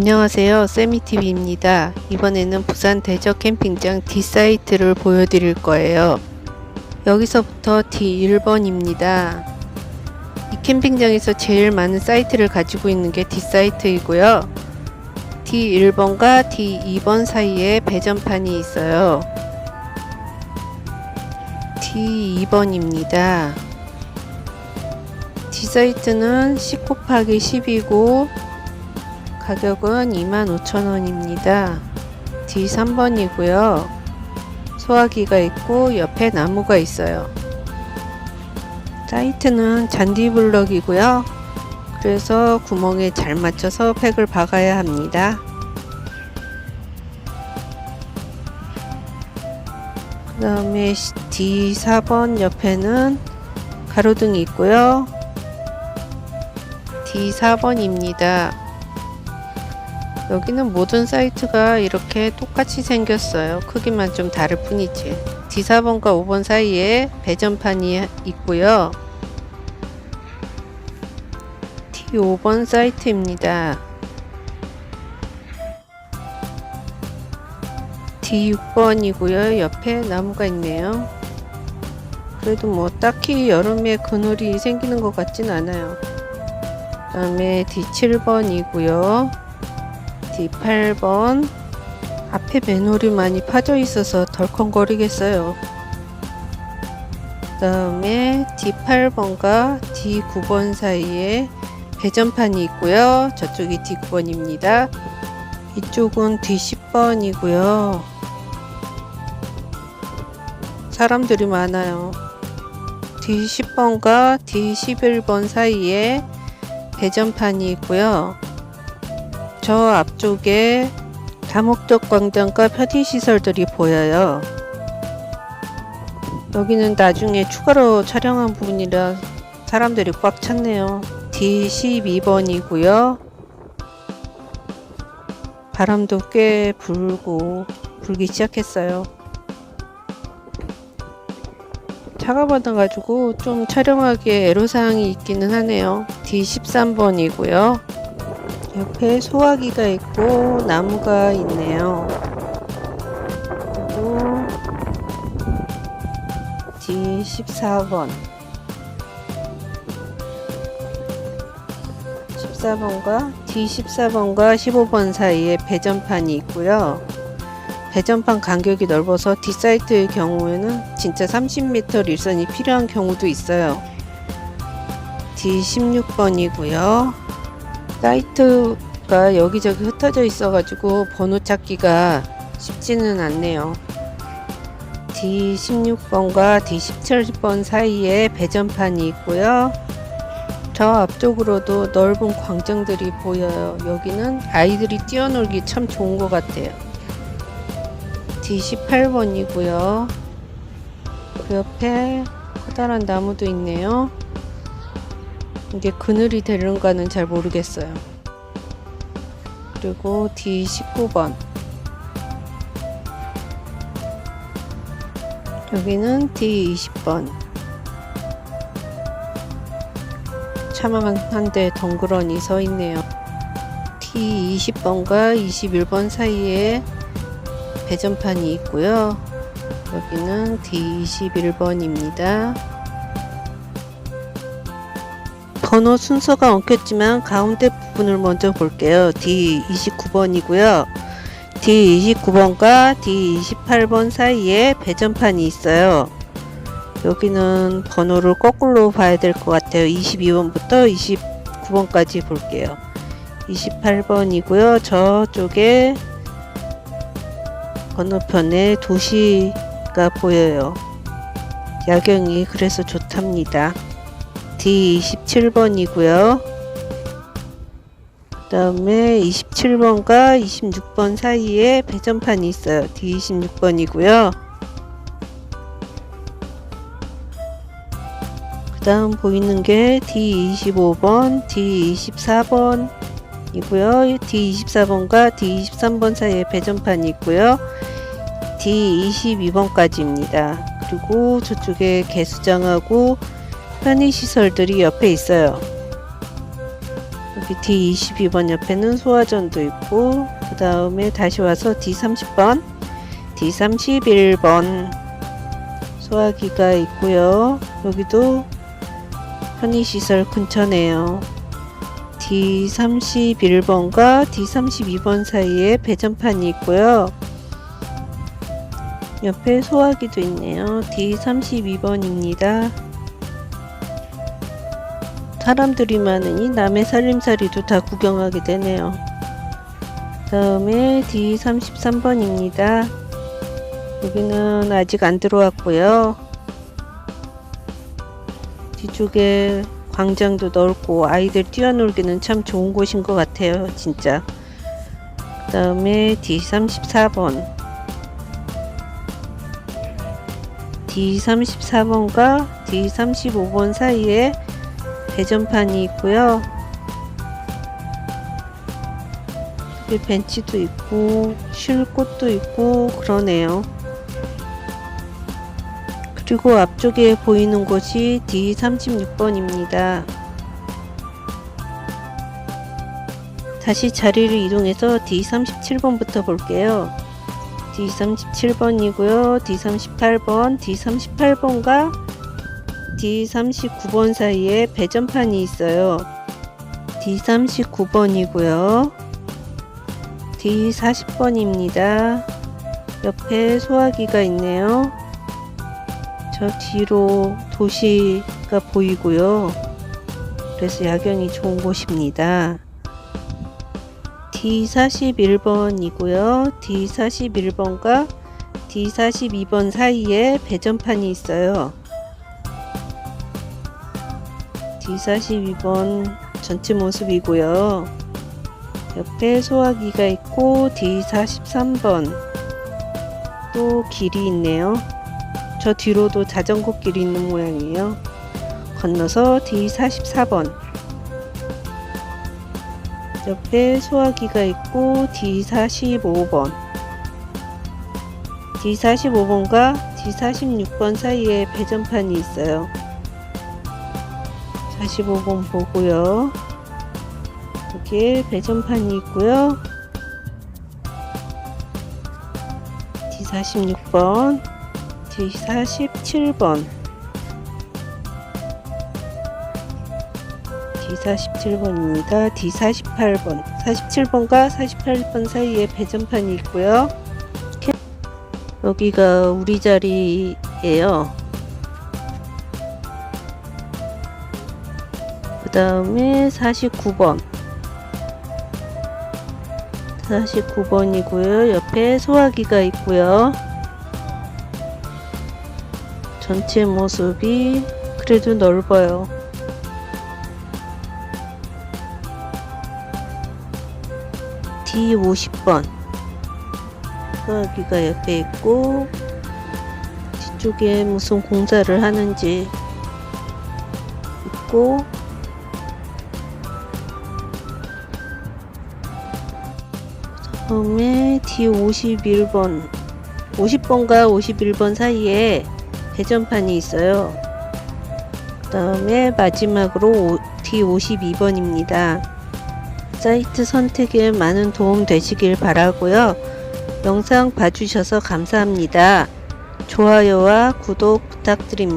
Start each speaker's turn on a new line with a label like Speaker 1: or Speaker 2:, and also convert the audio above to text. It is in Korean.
Speaker 1: 안녕하세요. 세미TV입니다. 이번에는 부산 대적 캠핑장 D사이트를 보여드릴 거예요. 여기서부터 D1번입니다. 이 캠핑장에서 제일 많은 사이트를 가지고 있는 게 D사이트이고요. D1번과 D2번 사이에 배전판이 있어요. D2번입니다. D사이트는 10 곱하기 10이고 가격은 25,000원입니다. D3번이고요. 소화기가 있고 옆에 나무가 있어요. 사이트는 잔디블럭이고요. 그래서 구멍에 잘 맞춰서 팩을 박아야 합니다. 그 다음에 D4번 옆에는 가로등이 있고요. D4번입니다. 여기는 모든 사이트가 이렇게 똑같이 생겼어요. 크기만 좀 다를 뿐이지. D4번과 5번 사이에 배전판이 있고요. D5번 사이트입니다. D6번이고요. 옆에 나무가 있네요. 그래도 뭐 딱히 여름에 그늘이 생기는 것 같진 않아요. 그 다음에 D7번이고요. D8번 앞에 맨홀이 많이 파져 있어서 덜컹거리겠어요. 그 다음에 D8번과 D9번 사이에 배전판이 있고요. 저쪽이 D9번입니다. 이쪽은 D10번이고요. 사람들이 많아요. D10번과 D11번 사이에 배전판이 있고요. 저 앞쪽에 다목적 광장과 편의시설들이 보여요. 여기는 나중에 추가로 촬영한 부분이라 사람들이 꽉 찼네요. D12번이고요. 바람도 꽤 불고 불기 시작했어요. 차가 받아가지고 좀 촬영하기에 애로사항이 있기는 하네요. D13번이고요. 옆에 소화기가 있고 나무가 있네요. 그리고 D14번 14번과 D14번과 15번 사이에 배전판이 있고요. 배전판 간격이 넓어서 D사이트의 경우에는 진짜 30m 일선이 필요한 경우도 있어요. D16번이고요. 사이트가 여기저기 흩어져 있어가지고 번호 찾기가 쉽지는 않네요. D16번과 D17번 사이에 배전판이 있고요. 저 앞쪽으로도 넓은 광장들이 보여요. 여기는 아이들이 뛰어놀기 참 좋은 것 같아요. D18번이고요. 그 옆에 커다란 나무도 있네요. 이게 그늘이 되는가는 잘 모르겠어요. 그리고 D19번. 여기는 D20번. 차만 한대 덩그러니 서 있네요. T20번과 21번 사이에 배전판이 있고요. 여기는 D21번입니다. 번호 순서가 엉켰지만 가운데 부분을 먼저 볼게요. D29번이고요. D29번과 D28번 사이에 배전판이 있어요. 여기는 번호를 거꾸로 봐야 될 것 같아요. 22번부터 29번까지 볼게요. 28번이고요. 저쪽에 건너편에 도시가 보여요. 야경이 그래서 좋답니다. D27번이고요. 그 다음에 27번과 26번 사이에 배전판이 있어요. D26번이고요. 그 다음 보이는 게 D25번, D24번 이고요. D24번과 D23번 사이에 배전판이 있고요. D22번까지입니다. 그리고 저쪽에 개수장하고 편의시설들이 옆에 있어요. 여기 D22번 옆에는 소화전도 있고 그 다음에 다시 와서 D30번 D31번 소화기가 있고요. 여기도 편의시설 근처네요. D31번과 D32번 사이에 배전판이 있고요. 옆에 소화기도 있네요. D32번입니다 사람들이 많으니 남의 살림살이도 다 구경하게 되네요. 다음에 D33번입니다. 여기는 아직 안 들어왔고요. 뒤쪽에 광장도 넓고 아이들 뛰어놀기는 참 좋은 곳인 것 같아요. 진짜. 그 다음에 D34번. D34번과 D35번 사이에 배전판이 있고요. 여기 벤치도 있고 쉴 곳도 있고 그러네요. 그리고 앞쪽에 보이는 곳이 D36번입니다. 다시 자리를 이동해서 D37번부터 볼게요. D37번이고요. D38번, D38번과 D39번 사이에 배전판이 있어요. D39번이고요. D40번입니다. 옆에 소화기가 있네요. 저 뒤로 도시가 보이고요. 그래서 야경이 좋은 곳입니다. D41번이고요. D41번과 D42번 사이에 배전판이 있어요. D42번 전체 모습이고요. 옆에 소화기가 있고 D43번 또 길이 있네요. 저 뒤로도 자전거 길이 있는 모양이에요. 건너서 D44번 옆에 소화기가 있고 D45번 D45번과 D46번 사이에 배전판이 있어요. 45번 보고요. 여기에 배전판이 있고요. D46번, D47번, D47번입니다. D48번, 47번과 48번 사이에 배전판이 있고요. 여기가 우리 자리예요. 다음에 49번. 49번이고요. 옆에 소화기가 있고요. 전체 모습이 그래도 넓어요. D50번. 소화기가 옆에 있고 뒤쪽에 무슨 공사를 하는지 있고 다음에 D51번 50번과 51번 사이에 배전판이 있어요. 그 다음에 마지막으로 D52번입니다. 사이트 선택에 많은 도움 되시길 바라고요. 영상 봐주셔서 감사합니다. 좋아요와 구독 부탁드립니다.